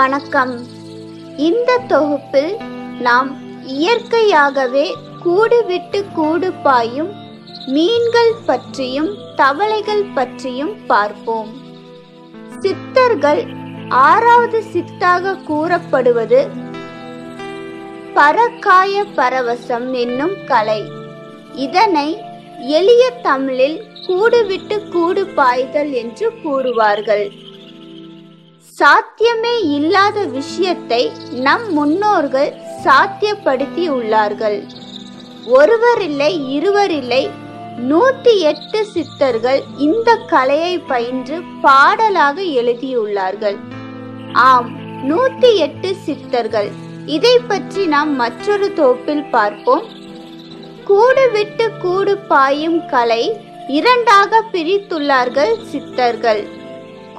வணக்கம். இந்த தொகுப்பில் நாம் இயற்கையாகவே கூடு விட்டு கூடு பாயும் மீன்கள் பற்றியும் தவளைகள் பற்றியும் பார்ப்போம். சித்தர்கள் ஆறாவது சித்தாக கூறப்படுவது பரக்காய பரவசம் என்னும் கலை. இதனை எளிய தமிழில் கூடுவிட்டு கூடு பாய்தல் என்று கூறுவார்கள். சாத்தியமே இல்லாத விஷயத்தை நம் முன்னோர்கள் சாத்தியப்படுத்தி உள்ளார்கள். ஒருவர் இல்லை இருவர் இல்லை நூற்றி எட்டு சித்தர்கள் இந்த கலையை பயின்று பாடலாக எழுதியுள்ளார்கள். ஆம் நூத்தி எட்டு சித்தர்கள். இதை பற்றி நாம் மற்றொரு தோப்பில் பார்ப்போம். கூடு விட்டு கூடு பாயும் கலை இரண்டாக பிரித்துள்ளார்கள் சித்தர்கள்.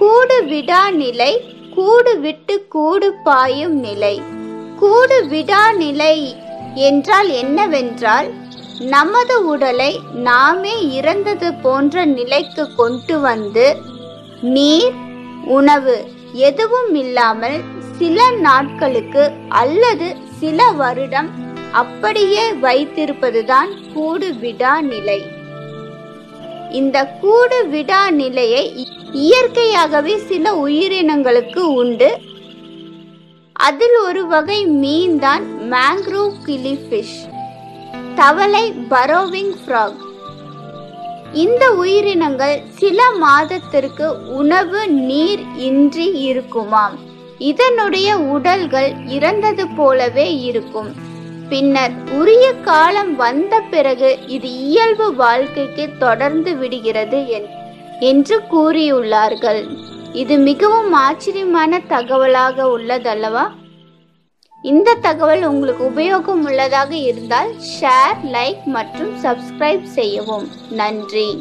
கூடு விடா நிலை கூடு விட்டு கூடு பாயும் நிலை. கூடு விடா நிலை என்றால் என்னவென்றால் நமது உடலை நாமே இறந்தது போன்ற நிலைக்கு கொண்டு வந்து நீர் உணவு எதுவும் இல்லாமல் சில நாட்களுக்கு அல்லது சில வருடம் அப்படியே வைத்திருப்பதுதான் கூடு விடா நிலை இந்த கூடு விடா நிலையை இயற்கையாகவே சில உயிரினங்களுக்கு உண்டு. அதில் ஒரு வகை மீன் தான் மேங்க்ரோவ் கிளிஃபிஷ் தவளை பரோவிங் ஃப்ராக் இந்த உயிரினங்கள் சில மாதத்திற்கு உணவு நீர் இன்றி இருக்குமாம். இதனுடைய உடல்கள் இறந்தது போலவே இருக்கும். பின்னர் உரிய காலம் வந்த பிறகு இது இயல்பு வாழ்க்கைக்கு தொடர்ந்து விடுகிறது என்று கூறியுள்ளார்கள். இது மிகவும் ஆச்சரியமான தகவலாக உள்ளதல்லவா? இந்த தகவல் உங்களுக்கு உபயோகம் உள்ளதாக இருந்தால் ஷேர் லைக் மற்றும் சப்ஸ்கிரைப் செய்யவும். நன்றி.